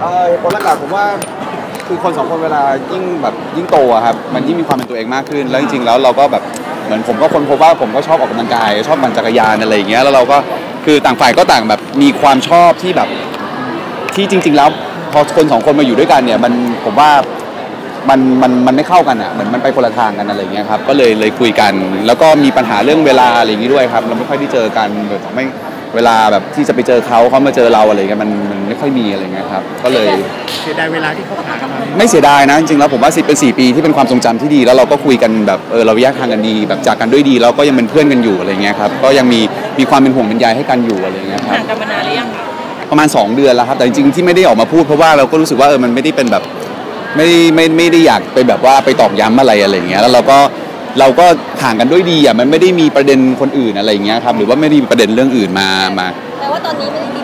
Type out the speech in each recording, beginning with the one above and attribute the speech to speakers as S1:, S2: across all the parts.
S1: เออคนละกาผมว่าคือคนสองคนเวลายิ่งแบบยิ่งโตอะครับมันยิ่งมีความเป็นตัวเองมากขึ้น แล้วจริงๆแล้วเราก็แบบเหมือนผมก็คนพบว่าผมก็ชอบออกกำลังกาย ชอบปั่นจักรยานอะไรอย่างเงี้ยแล้วเราก็คือต่างฝ่ายก็ต่างแบบมีความชอบที่แบบที่จริง ๆ แล้วพอคนสองคนมาอยู่ด้วยกันเนี่ยมันผมว่ามันมันมันไม่เข้ากันอะเหมือนมันไปคนละทางกันอะไรอย่างเงี้ยครับก็เลยเลยคุยกัน แล้วก็มีปัญหาเรื่องเวลาอะไรอย่างงี้ด้วยครับ เราไม่ค่อยได้เจอกันแบบไม่เวลาแบบที่จะไปเจอเขาเขามาเจอเราอะไรเงี้ยมันมัน ไม่ค่อยมีอะไรเงี้ยครับก็เลย
S2: เสียดายเวลาที่เขาหากันมา
S1: ไม่เสียดายนะจริงๆแล้วผมว่าสิเป็น 4 ปีที่เป็นความทรงจำที่ดี แล้วเราก็คุยกันแบบเออเราแยกทางกันดี แบบจากกันด้วยดีแล้วก็ยังเป็นเพื่อนกันอยู่อะไรเงี้ยครับก็ยังมีมีความเป็นห่วงเป็นใยให้กันอยู่อะไรเงี้ยครับ
S3: ห่างกันมานานหรือยังคะ
S1: ประมาณ 2 เดือนแล้วครับแต่จริงๆที่ไม่ได้ออกมาพูดเพราะว่าเราก็รู้สึกว่าเออมันไม่ได้เป็นแบบไม่ได้ไม่ไม่ได้อยากไปแบบว่าไปตอกย้ำอะไรอะไรเงี้ยแล้วเราก็เราก็ห่างกันด้วยดีอะมันไม่ได้มีประเด็นคนอื่นอะไรเงี้ยครับหรือว่าไม่ได้มีประเด็นเรื่องอื่นมามา
S4: แต่ว่าตอนนี้ไม่ได้ติดต่อมาเลยใช่ไ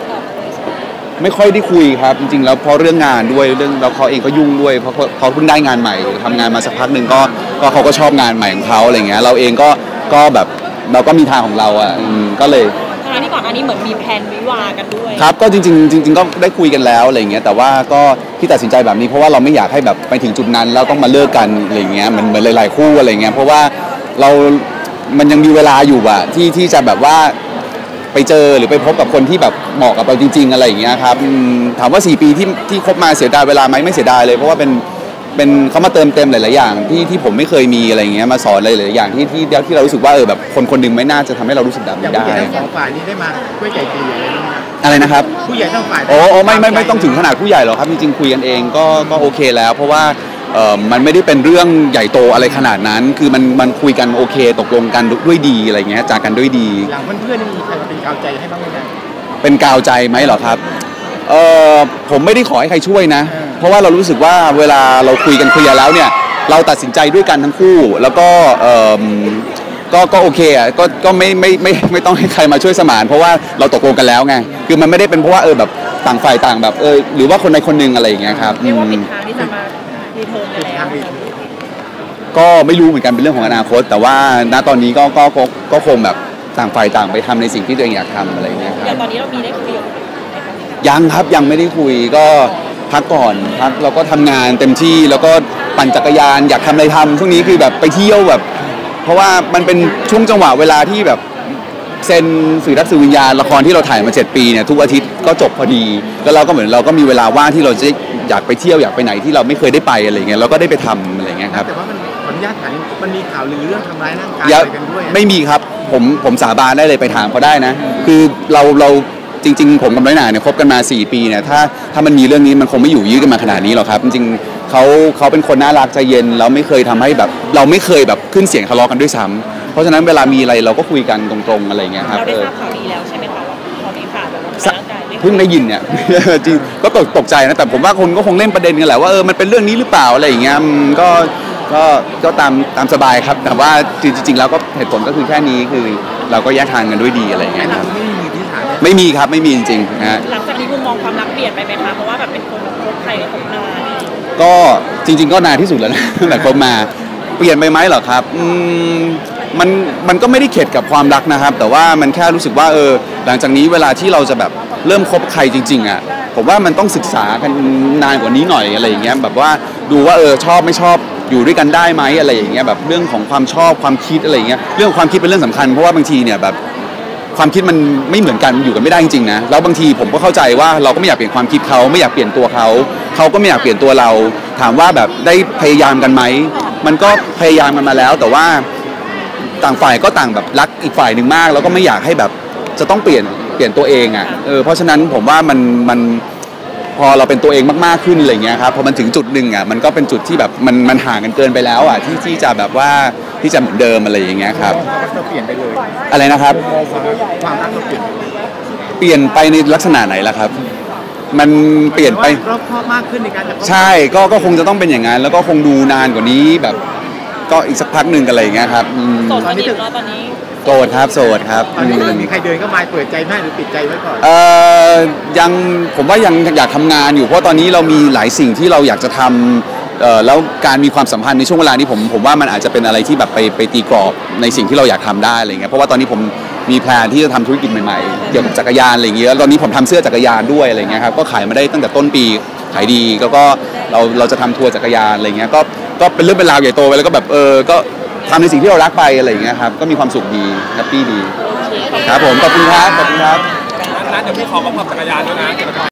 S4: หม
S1: ไม่ค่อยได้คุยครับ จริงๆ แล้วเพราะเรื่องงานด้วยเรื่องแล้วเขาเองก็ยุ่งด้วยเพราะเขาเขาเพิ่งได้งานใหม่ทำงานมาสักพักหนึ่งก็ก็เขาก็ชอบงานใหม่ของเขาอะไรเงี้ยเราเองก็ก็แบบเราก็มีทางของเราอะอืมก็เลย
S3: ทางที่ก่อนอันนี้เหมือนมีแพลนวิวากันด้วย
S1: ครับก็จริงๆจริงๆก็ได้คุยกันแล้วอะไรเงี้ยแต่ว่าก็ที่ตัดสินใจแบบนี้เพราะว่าเราไม่อยากให้แบบไปถึงจุดนั้นแล้วต้องมาเลิกกันอะไรเงี้ยเหมือนเหมือนหลายๆคู่อะไรเงี้ยเพราะว่าเรามันยังมีเวลาอยู่อะที่ที่จะแบบว่า ไปเจอหรือไปพบกับคนที่แบบเหมาะกับเราจริง ๆ อะไรอย่างเงี้ยครับอืมถามว่า 4 ปีที่ที่คบมาเสียดายเวลาไหมไม่เสียดายเลย เพราะว่าเป็นเป็นเขามาเติมเต็มหลาย ๆ อย่างที่ที่ผมไม่เคยมีอะไรอย่างเงี้ยมาสอนหลายๆอย่างที่ที่ที่เรารู้สึกว่าเออแบบคนคนหนึ่งไม่น่าจะทำให้เรารู้สึกแบบ
S2: อย่า
S1: นี้
S2: ง
S1: ได้
S2: ผู้ใหญ่ทั้งสองฝ่ายนี้ได้มาช่วยไก่เกลี่ยอะไรบ้างไหมครับ
S1: อะไรนะครับ
S2: ผู้ใหญ่ทั้งฝ่าย
S1: โอ้โอ้ไม่ไม่ไม่ต้องถึงขนาดผู้ใหญ่หรอกครับจริงๆคุยกันเองก็ก็โอเคแล้ว เพราะว่าเออมันไม่ได้เป็นเรื่องใหญ่โตอะไรขนาดนั้น คือมันมันคุยกันโอเค ตกลงกันด้วยดีอะไรเงี้ยจากกันด้วยดี
S2: หลังเพื่อนๆนี่มีใครมาเป็น กาวใจให้บ้างไหมครับ
S1: เป็นกาวใจไหมเหรอครับเออผมไม่ได้ขอให้ใครช่วยนะ
S2: เออ
S1: เพราะว่าเรารู้สึกว่าเวลาเราคุยกันเคลียร์แล้วเนี่ย เราตัดสินใจด้วยกันทั้งคู่ แล้วก็เออก็ก็โอเคอะก็ก็ไม่ไม่ไม่ไม่ไม่ต้องให้ใครมาช่วยสมาน เพราะว่าเราตกลงกันแล้วไงคือมันไม่ได้เป็นเพราะว่าเออแบบต่างฝ่ายต่างแบบเออหรือว่าคนใดคนหนึ่งอะไรอย่างเงี้ยครับ
S3: เรียกว่า
S1: อื
S3: ปิด
S1: ม
S3: ทางที่จะมารีเทิร์นกันแล้ว
S2: ทางอีก
S1: ก็ไม่รู้เหมือนกันเป็นเรื่องของอนาคต แต่ว่าณตอนนี้ก็ก็ก็ก็คงแบบ ต่างฝ่ายต่างไปทำในสิ่งที่ตัวเองอยากทำอะไรอย่างเงี้ยค
S3: อ
S1: รั
S3: ย่าง
S1: บ
S3: ตอนนี้เรามีได้คุยกับไหมคะ
S1: ยังครับยังไม่ได้คุยก็พักก่อนพักแล้วก็ทำงานเต็มที่แล้วก็ปั่นจักรยานอยากทำอะไรทำช่วงนี้คือแบบไปเที่ยวแบบ เพราะว่ามันเป็นช่วงจังหวะเวลาที่แบบเซ็นสื่อรักสื่อวิญญาณละครที่เราถ่ายมา 7 ปีเนี่ยทุกอาทิตย์ก็จบพอดี แล้วเราก็เหมือนเราก็มีเวลาว่างที่เราจะอยากไปเที่ยวอยากไปไหนที่เราไม่เคยได้ไปอะไรเงี้ยเราก็ได้ไปทำอะไรเงี้ยครับ
S2: แต่ว่ามันขออนุญาตถามมันมีข่าวลือเรื่องทำร้ายร่างกาย
S1: อย่า
S2: อะไรกันด้วยอะ
S1: ไม่มีครับ ผมผมสาบานได้เลยไปถามเขาได้นะ คือเราเราจริง ๆ ผมกับน้อยหนาเนี่ยคบกันมา 4 ปีเนี่ยถ้าถ้ามันมีเรื่องนี้มันคงไม่อยู่ยื้อกันมาขนาดนี้หรอกครับ จริงๆเขาเขาเป็นคนน่ารักใจเย็นเราไม่เคยทำให้แบบ เราไม่เคยแบบขึ้นเสียงทะเลาะกันด้วยซ้ำเพราะฉะนั้นเวลามีอะไรเราก็คุยกันตรงๆอะไรอย่างเงี้ยครับ
S3: เราได้
S1: เออ
S3: ทราบข่าวดีแล้วใช่ไหมคะว่าพอมีข่าวแบบว่า
S1: สะ
S3: ร่างกายไม่
S1: เพิ่งได้ยินเนี่ยจริงก็ตกตกใจนะแต่ผมว่าคนก็คงเล่นประเด็นกันแหละว่าเออมันเป็นเรื่องนี้หรือเปล่าอะไรอย่างเงี้ยอืมก็ ก็ก็ตามตามสบายครับ แต่ว่าจริงๆแล้วก็เหตุผลก็คือแค่นี้คือเราก็แยกทางกันด้วยดีอะไรอย่างเงี้ยครับ
S2: ไม่มีมือที่ฐานเนี่ย
S1: ไม่มีครับไม่มีจริงๆนะฮะ
S3: หลังจากนี้มุมมองความรักเปลี่ยนไปไหมคะเพราะว่าแบบเป็นคนคบใครคบนาน
S1: ก็จริง ๆ ก็นานที่สุดแล้วนะตั้งแต่คบมาเปลี่ยนไปไหมเหรอครับอืมมันมันก็ไม่ได้เข็ดกับความรักนะครับ แต่ว่ามันแค่รู้สึกว่าเออหลังจากนี้เวลาที่เราจะแบบเริ่มคบใครจริง ๆอะผมว่ามันต้องศึกษากันนานกว่านี้หน่อยอะไรอย่างเงี้ยแบบว่าดูว่าเออชอบไม่ชอบ อยู่ด้วยกันได้ไหมอะไรอย่างเงี้ยแบบเรื่องของความชอบความคิดอะไรอย่างเงี้ยเรื่องความคิดเป็นเรื่องสำคัญเพราะว่าบางทีเนี่ยแบบความคิดมันไม่เหมือนกันอยู่กันไม่ได้จริงๆนะแล้วบางทีผมก็เข้าใจว่าเราก็ไม่อยากเปลี่ยนความคิดเขาไม่อยากเปลี่ยนตัวเขาเขาก็ไม่อยากเปลี่ยนตัวเรา ถามว่าแบบได้พยายามกันไหมมันก็พยายามกันมาแล้ว แต่ว่าต่างฝ่ายก็ต่างแบบรักอีกฝ่ายหนึ่งมาก แล้วก็ไม่อยากให้แบบจะต้องเปลี่ยนเปลี่ยนตัวเองอะเออเพราะฉะนั้นผมว่ามันมัน พอเราเป็นตัวเองมากๆขึ้นอะไรเงี้ยครับพอมันถึงจุดหนึ่งอะมันก็เป็นจุดที่แบบมันมันห่างกันเกินไปแล้วอะที่ที่จะแบบว่าที่จะเหมือนเดิมอะไรอย่างเงี้ยครับ
S2: เราเปลี่ยนไปเลย
S1: อะไรนะครับ
S2: ความรักเราเปลี่ยน
S1: เปลี่ยนไปในลักษณะไหนล่ะครับ มันเปลี่ยนไป
S2: รอบคอบมากขึ้นในการจับ
S1: ใช่ก็ก็คงจะต้องเป็นอย่างนั้นแล้วก็คงดูนานกว่านี้แบบก็อีกสักพักหนึ่งกันอะไรอย่างเงี้ยครับอืม
S3: โสดสนิทแล้วตอนนี้
S1: โสดครับโสดครับ
S2: ตอนนี้
S1: อืม
S2: มีใครเดินเข้ามาเปิดใจไหมหรือปิดใจไว้ก่อน
S1: เอ่อยังผมว่ายังอยากทำงานอยู่เพราะตอนนี้เรามีหลายสิ่งที่เราอยากจะทำเอ่อแล้วการมีความสัมพันธ์ในช่วงเวลานี้ผมผมว่ามันอาจจะเป็นอะไรที่แบบไปไปตีกรอบในสิ่งที่เราอยากทำได้อะไรเงี้ยเพราะว่าตอนนี้ผมมีแพลนที่จะทำธุรกิจใหม่ๆเกี่ยวกับจักรยานอะไรอย่างเงี้ยแล้วตอนนี้ผมทำเสื้อจักรยานด้วยอะไรเงี้ยครับก็ขายมาได้ตั้งแต่ต้นปีขายดีแล้วก็เราเราจะทำทัวร์จักรยานอะไรเงี้ยก็ก็เป็นเรื่องเป็นราวใหญ่โตไปแล้วก็แบบเออก็ ทำในสิ่งที่เรารักไปอะไรอย่างเงี้ยครับก็มีความสุขดีแฮปปี้ดี ครับผมขอบคุณครับขอบคุณครับ
S5: นั้นเดี๋ยวพี่ขอมาขับจักรยานด้วยนะ